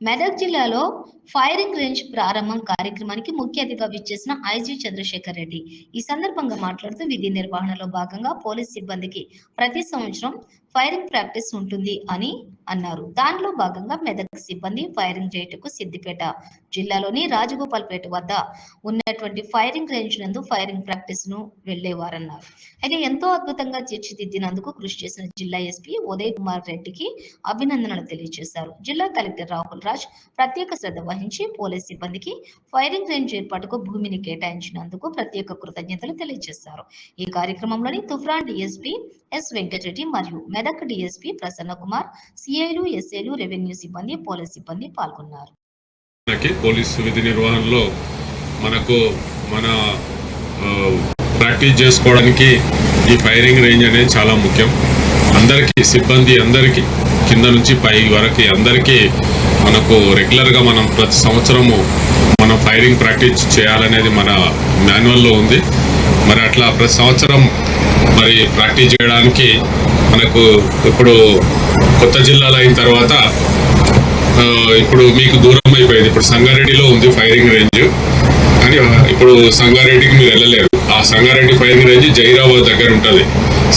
మెదక్ జిల్లాలో firing range ప్రారంభం కార్యక్రమానికి ముఖ్య అతిథిగా విచ్చేసిన ఐజీ చంద్రశేఖర్ రెడ్డి. ఈ సందర్భంగా మాట్లాడుతూ విధి నిర్వహణలో భాగంగా పోలీస్ సిబ్బందికి ప్రతి సంవత్సరం ఫైరింగ్ ప్రాక్టీస్ ఉంటుంది అని అన్నారు. దానిలో భాగంగా మెదక్ సిబ్బంది ఫైరింగ్ రేటుకు సిద్దిపేట జిల్లాలోని రాజగోపాల్పేట వద్ద ఉన్నటువంటి ఫైరింగ్ రేంజ్ నందు ఫైరింగ్ ప్రాక్టీస్ను వెళ్ళేవారన్నారు అయితే ఎంతో అద్భుతంగా తీర్చిదిద్దినందుకు కృషి చేసిన జిల్లా ఎస్పీ ఉదయ్ కుమార్ రెడ్డికి అభినందనలు తెలియజేశారు. జిల్లా కలెక్టర్ రాహుల్ రాజ్ ప్రత్యేక శ్రద్ధ వహించి పోలీస్ సిబ్బందికి ఫైరింగ్ రేంజ్ ఏర్పాటుకు భూమిని కేటాయించినందుకు ప్రత్యేక కృతజ్ఞతలు తెలియజేశారు. ఈ కార్యక్రమంలోని తుఫ్రాన్ డిఎస్పీ ఎస్ వెంకటరెడ్డి మరియు మెదక్ డిఎస్పీ ప్రసన్న కుమార్ సిఐలు ఎస్ఏలు రెవెన్యూ సిబ్బంది పోలీస్ సిబ్బంది పాల్గొన్నారు. మనకి పోలీసు విధి నిర్వహణలో మనకు మన ప్రాక్టీస్ చేసుకోవడానికి ఈ ఫైరింగ్ రేంజ్ అనేది చాలా ముఖ్యం. అందరికీ సిబ్బంది అందరికీ కింద నుంచి పై వరకు అందరికీ మనకు రెగ్యులర్గా మనం ప్రతి సంవత్సరము మనం ఫైరింగ్ ప్రాక్టీస్ చేయాలనేది మన మాన్యువల్లో ఉంది. మరి అట్లా ప్రతి సంవత్సరం మరి ప్రాక్టీస్ చేయడానికి మనకు ఇప్పుడు కొత్త జిల్లాలు అయిన తర్వాత ఇప్పుడు మీకు దూరం అయిపోయింది. ఇప్పుడు సంగారెడ్డిలో ఉంది ఫైరింగ్ రేంజ్. కానీ ఇప్పుడు సంగారెడ్డికి మీరు వెళ్ళలేరు. ఆ సంగారెడ్డి ఫైరింగ్ రేంజ్ జైరాబాద్ దగ్గర ఉంటుంది.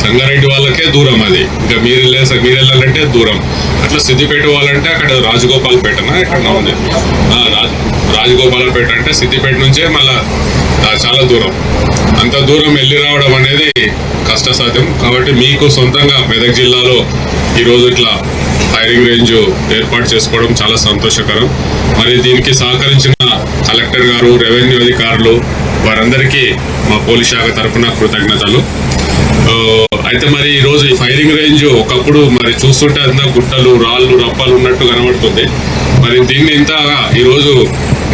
సంగారెడ్డి వాళ్ళకే దూరం అది. ఇంకా మీరు వెళ్ళే మీరు వెళ్ళాలంటే దూరం. అట్లా సిద్దిపేట వాళ్ళంటే అక్కడ రాజగోపాల్పేటనా ఎక్కడ ఉంది? రాజ్ రాజగోపాలపేట అంటే సిద్దిపేట నుంచే మళ్ళా చాలా దూరం. అంత దూరం వెళ్ళి రావడం అనేది కష్టసాధ్యం. కాబట్టి మీకు సొంతంగా మెదక్ జిల్లాలో ఈరోజు ఇట్లా ఫైరింగ్ రేంజ్ ఏర్పాటు చేసుకోవడం చాలా సంతోషకరం. మరి దీనికి సహకరించిన కలెక్టర్ గారు రెవెన్యూ అధికారులు వారందరికీ మా పోలీస్ శాఖ తరఫున కృతజ్ఞతలు. అయితే మరి ఈ రోజు ఈ ఫైరింగ్ రేంజ్ ఒకప్పుడు మరి చూస్తుంటే అంతా గుట్టలు రాళ్ళు రప్పాలు ఉన్నట్టు కనబడుతుంది. మరి దీన్ని ఇంత ఈ రోజు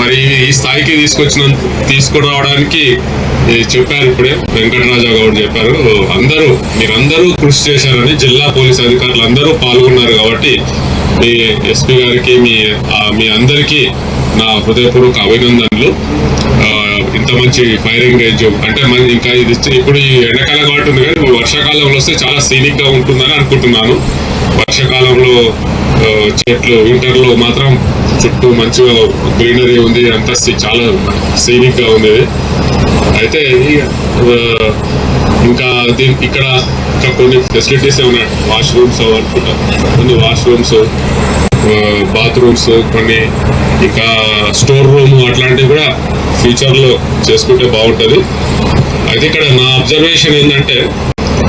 మరి ఈ స్థాయికి తీసుకొచ్చిన తీసుకురావడానికి చెప్పారు ఇప్పుడే వెంకటరాజా గౌడ్ చెప్పారు. అందరూ మీరందరూ కృషి చేశారని జిల్లా పోలీస్ అధికారులు అందరూ పాల్గొన్నారు కాబట్టి మీ ఎస్పీ గారికి మీ మీ అందరికీ నా హృదయపూర్వక అభినందనలు. ఇంత మంచి ఫైరింగ్ రేంజ్ అంటే మన ఇంకా ఇది ఇప్పుడు ఈ ఎండాకాలం కాబట్టి ఉంది కానీ వర్షాకాలంలో వస్తే చాలా సీనిక్గా ఉంటుందని అనుకుంటున్నాను. వర్షాకాలంలో చెట్లు వింటర్లో మాత్రం చుట్టూ మంచిగా గ్రీనరీ ఉంది అంతా చాలా సీనిక్గా ఉంది అయితే ఇంకా ఇక్కడ ఇంకా కొన్ని ఫెసిలిటీస్ ఉన్నాయి. వాష్రూమ్స్ అనుకుంటా. కొన్ని వాష్రూమ్స్ బాత్రూమ్స్ కొన్ని ఇంకా స్టోర్ రూమ్ అట్లాంటివి కూడా ఫ్యూచర్లో చేసుకుంటే బాగుంటుంది. అయితే ఇక్కడ నా అబ్జర్వేషన్ ఏంటంటే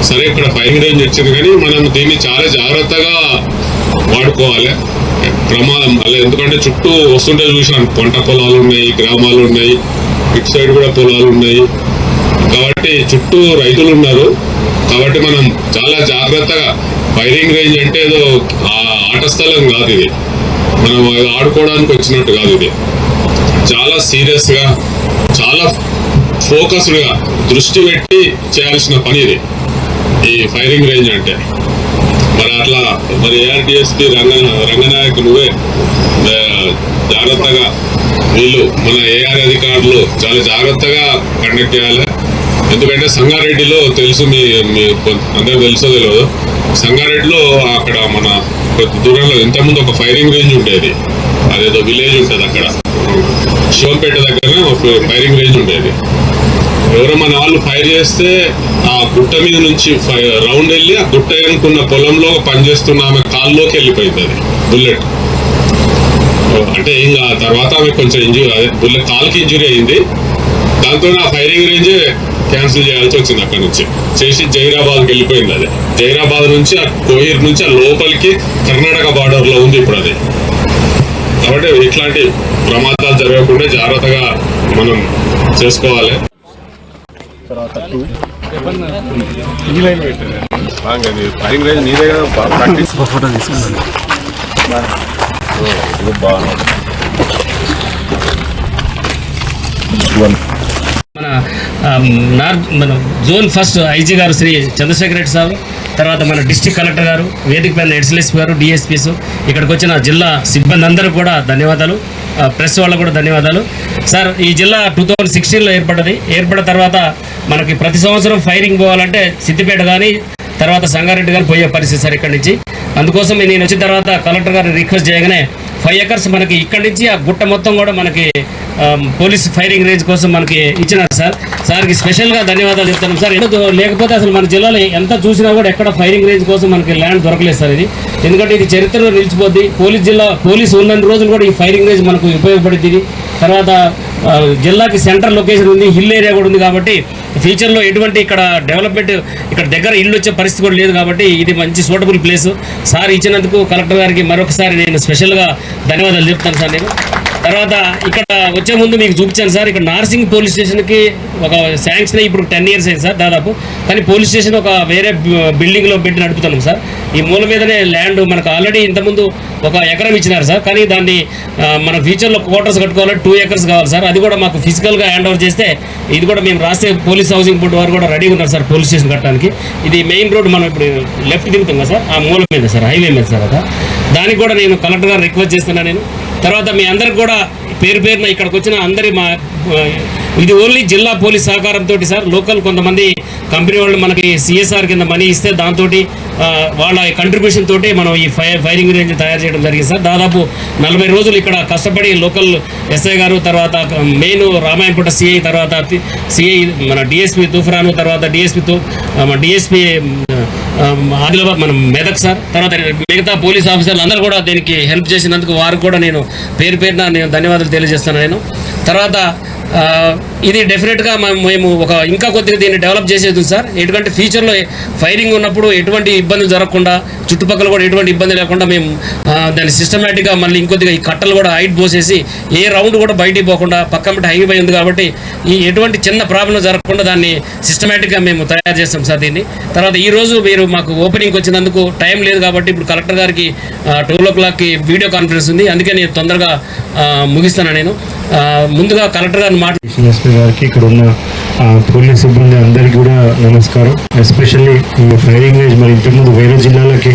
సరే ఇక్కడ ఫైన్ రేంజ్ వచ్చింది కానీ మనం దీన్ని చాలా జాగ్రత్తగా వాడుకోవాలి. ప్రమాదం మళ్ళీ ఎందుకంటే చుట్టూ వస్తుంటే చూసినాను పంట పొలాలు ఉన్నాయి గ్రామాలు ఉన్నాయి ఇటు సైడ్ కూడా పొలాలు ఉన్నాయి. కాబట్టి చుట్టూ రైతులు ఉన్నారు. కాబట్టి మనం చాలా జాగ్రత్తగా ఫైరింగ్ రేంజ్ అంటే ఏదో ఆ ఆట స్థలం కాదు ఇది. మనం ఆడుకోవడానికి వచ్చినట్టు కాదు ఇది. చాలా సీరియస్గా చాలా ఫోకస్డ్గా దృష్టి పెట్టి చేయాల్సిన పని ఇది. ఈ ఫైరింగ్ రేంజ్ అంటే. మరి అట్లా మరి ఏఆర్డిఎస్పి రంగ రంగనాయక్ నువ్వే జాగ్రత్తగా వీళ్ళు మన ఏఆర్ అధికారులు చాలా జాగ్రత్తగా కండక్ట్ చేయాలి. ఎందుకంటే సంగారెడ్డిలో తెలుసు మీ మీ అందరికి తెలుసో తెలియదు సంగారెడ్డిలో అక్కడ మన కొద్ది దూరంలో ఇంతకుముందు ఒక ఫైరింగ్ రేంజ్ ఉండేది. అదేదో విలేజ్ ఉంటుంది అక్కడ. శివంపేట దగ్గర ఒక ఫైరింగ్ రేంజ్ ఉండేది. ఎవరో మన వాళ్ళు ఫైర్ చేస్తే ఆ గుట్ట మీద నుంచి ఫై- రౌండ్ వెళ్ళి ఆ గుట్ట అనుకున్న పొలంలో పనిచేస్తున్న ఆమె కాల్లోకి వెళ్ళిపోయింది అది బుల్లెట్. అంటే ఇంకా తర్వాత ఆమె కొంచెం ఇంజురీ అదే బుల్లెట్ కాల్కి ఇంజురీ అయింది. దాంతో ఆ ఫైరింగ్ రేంజ్ క్యాన్సిల్ చేయాల్సి వచ్చింది అక్కడ నుంచి. చేసి జైరాబాద్కి వెళ్ళిపోయింది అది. జైరాబాద్ నుంచి ఆ కోహిర్ నుంచి ఆ లోపలికి కర్ణాటక బార్డర్లో ఉంది ఇప్పుడు అది. కాబట్టి ఇట్లాంటి ప్రమాదాలు జరగకుండా జాగ్రత్తగా మనం చేసుకోవాలి. తర్వాత టూ. ఈ లైన్ పెట్టారు ఫైరింగ్ రేంజ్ నీదే కదా ప్రాక్టీస్. ఫోటో తీసుకున్నాను నార్త్ మన జోన్ ఫస్ట్ ఐజీ గారు శ్రీ చంద్రశేఖర రెడ్డి సార్ తర్వాత మన డిస్టిక్ కలెక్టర్ గారు వేదిక పైన ఎడ్సీఎస్పీ గారు డిఎస్పీస్ ఇక్కడికి వచ్చిన జిల్లా సిబ్బంది అందరూ కూడా ధన్యవాదాలు ప్రెస్ వాళ్ళకు కూడా ధన్యవాదాలు. సార్ ఈ జిల్లా టూ థౌజండ్ సిక్స్టీన్లో ఏర్పడ్డది. ఏర్పడిన తర్వాత మనకి ప్రతి సంవత్సరం ఫైరింగ్ పోవాలంటే సిద్దిపేట కానీ తర్వాత సంగారెడ్డి గారు పోయే పరిస్థితి సార్ ఇక్కడి నుంచి. అందుకోసం నేను వచ్చిన తర్వాత కలెక్టర్ గారు రిక్వెస్ట్ చేయగానే ఫైవ్ ఎకర్స్ మనకి ఇక్కడి నుంచి ఆ గుట్ట మొత్తం కూడా మనకి పోలీస్ ఫైరింగ్ రేంజ్ కోసం మనకి ఇచ్చినారు సార్. సార్కి స్పెషల్గా ధన్యవాదాలు చెప్తాను సార్. ఎందుకు లేకపోతే అసలు మన జిల్లాలో ఎంత చూసినా కూడా ఎక్కడ ఫైరింగ్ రేంజ్ కోసం మనకి ల్యాండ్ దొరకలేదు సార్ ఇది. ఎందుకంటే ఇది చరిత్రలో నిలిచిపోద్ది. పోలీస్ జిల్లా పోలీసు ఉన్నన్ని రోజులు కూడా ఈ ఫైరింగ్ రేంజ్ మనకు ఉపయోగపడుతుంది. తర్వాత జిల్లాకి సెంటర్ లొకేషన్ ఉంది హిల్ ఏరియా కూడా ఉంది కాబట్టి ఫ్యూచర్లో ఎటువంటి ఇక్కడ డెవలప్మెంట్ ఇక్కడ దగ్గర ఇల్లు వచ్చే పరిస్థితి కూడా లేదు కాబట్టి ఇది మంచి సూటబుల్ ప్లేస్ సార్ ఇచ్చినందుకు కలెక్టర్ గారికి మరొకసారి నేను స్పెషల్గా ధన్యవాదాలు చెప్తాను సార్ నేను. తర్వాత ఇక్కడ వచ్చే ముందు మీకు చూపించాను సార్. ఇక్కడ నార్సింగ్ పోలీస్ స్టేషన్కి ఒక శాంక్షన్ అయ్యి ఇప్పుడు టెన్ ఇయర్స్ అయింది సార్ దాదాపు. కానీ పోలీస్ స్టేషన్ ఒక వేరే బిల్డింగ్లో పెట్టి నడుపుతున్నాం సార్. ఈ మూల మీదనే ల్యాండ్ మనకు ఆల్రెడీ ఇంతకుముందు ఒక ఎకరం ఇచ్చినారు సార్. కానీ దాన్ని మన ఫ్యూచర్లో క్వార్టర్స్ కట్టుకోవాలి టూ ఎకర్స్ కావాలి సార్. అది కూడా మాకు ఫిజికల్గా హ్యాండ్ ఓవర్ చేస్తే ఇది కూడా మేము రాస్తే పోలీస్ హౌసింగ్ బోర్డు వారు కూడా రెడీగా ఉన్నారు సార్ పోలీస్ స్టేషన్ కట్టడానికి. ఇది మెయిన్ రోడ్ మనం ఇప్పుడు లెఫ్ట్ దిగుతాం కదా సార్. ఆ మూల మీద సార్ హైవే మీద సార్ దానికి కూడా నేను కలెక్టర్ గారు రిక్వెస్ట్ చేస్తున్నాను నేను. తర్వాత మీ అందరికి కూడా పేరు పేరున ఇక్కడికి వచ్చిన అందరి మా ఇది ఓన్లీ జిల్లా పోలీస్ సహకారంతో సార్. లోకల్ కొంతమంది కంపెనీ వాళ్ళు మనకి సిఎస్ఆర్ కింద మనీ ఇస్తే దాంతో వాళ్ళ కంట్రిబ్యూషన్ తోటి మనం ఈ ఫైర్ ఫైరింగ్ రేంజ్ తయారు చేయడం జరిగింది సార్. దాదాపు నలభై రోజులు ఇక్కడ కష్టపడి లోకల్ ఎస్ఐ గారు తర్వాత మెయిన్ రామాయణపూట సిఐ తర్వాత సిఐ మన డిఎస్పి తూఫరాను తర్వాత డిఎస్పి డిఎస్పి ఆదిలాబాద్ మనం మెదక్ సార్ తర్వాత మిగతా పోలీస్ ఆఫీసర్లు అందరూ కూడా దీనికి హెల్ప్ చేసినందుకు వారు కూడా నేను పేరు పేరున నేను ధన్యవాదాలు తెలియజేస్తాను నేను. తర్వాత ఇది డెఫినెట్గా మేము మేము ఒక ఇంకా కొద్దిగా దీన్ని డెవలప్ చేసేది సార్. ఎందుకంటే ఫ్యూచర్లో ఫైరింగ్ ఉన్నప్పుడు ఎటువంటి ఇబ్బందులు జరగకుండా చుట్టుపక్కల కూడా ఎటువంటి ఇబ్బంది లేకుండా మేము దాన్ని సిస్టమేటిక్గా మళ్ళీ ఇంకొద్దిగా ఈ కట్టలు కూడా హైట్ పోసేసి ఏ రౌండ్ కూడా బయటికి పోకుండా పక్క హైవే ఉంది కాబట్టి ఈ ఎటువంటి చిన్న ప్రాబ్లం జరగకుండా దాన్ని సిస్టమేటిక్గా మేము తయారు చేస్తాం సార్ దీన్ని. తర్వాత ఈ రోజు మీరు మాకు ఓపెనింగ్ వచ్చినందుకు టైం లేదు కాబట్టి ఇప్పుడు కలెక్టర్ గారికి ట్వెల్వ్ ఓ క్లాక్కి వీడియో కాన్ఫరెన్స్ ఉంది. అందుకే నేను తొందరగా ముగిస్తాను నేను. ముందుగా కలెక్టర్ గారిని మాట్లాడి ఎస్పీ గారికి ఇక్కడ ఉన్న పోలీస్ సిబ్బంది అందరికీ కూడా నమస్కారం. ఎస్పెషల్లీ ఫైరింగ్ రేంజ్ మరి ఇంతకుముందు వేరే జిల్లాలకి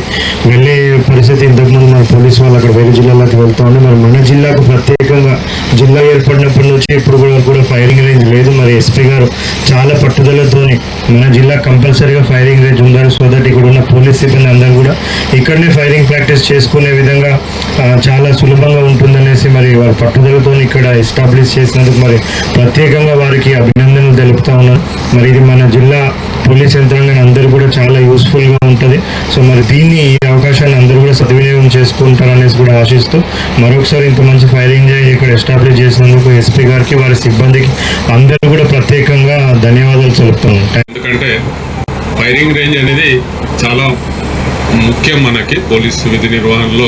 వెళ్ళే పరిస్థితి ఇంతకుముందు మన పోలీస్ వాళ్ళు అక్కడ వేరే జిల్లాలకి వెళ్తా ఉండే. మరి మన జిల్లాకు ప్రత్యేకంగా జిల్లా ఏర్పడినప్పటి నుంచి ఇప్పుడు కూడా కూడా ఫైరింగ్ రేంజ్ లేదు. మరి ఎస్పీ గారు చాలా పట్టుదలతోని మన జిల్లా కంపల్సరీగా ఫైరింగ్ రేంజ్ ఉండాలి. సో దట్ ఇక్కడ ఉన్న పోలీస్ సిబ్బంది అందరూ కూడా ఇక్కడనే ఫైరింగ్ ప్రాక్టీస్ చేసుకునే విధంగా చాలా సులభంగా ఉంటుందనేసి మరి వారి పట్టుదలతో ఇక్కడ ఎస్టాబ్లిష్ చేసినందుకు మరి ప్రత్యేకంగా వారికి అభినందనలు తెలుపుతా ఉన్నాను. మరి ఇది మన జిల్లా పోలీస్ యంత్రాంగం అందరూ కూడా చాలా యూస్ఫుల్గా ఉంటుంది. సో మరి దీన్ని ఈ అవకాశాన్ని అందరూ కూడా సద్వినియోగం చేసుకుంటారనేసి కూడా ఆశిస్తూ మరొకసారి ఇంత మంచి ఫైరింగ్ చేసి ఇక్కడ ఎస్టాబ్లిష్ చేసినందుకు ఎస్పీ గారికి వారి సిబ్బందికి అందరూ కూడా ప్రత్యేకంగా ధన్యవాదాలు తెలుపుతున్నాను ఎందుకంటే ఫైరింగ్ రేంజ్ అనేది చాలా ముఖ్యం మనకి. పోలీసు విధి నిర్వహణలో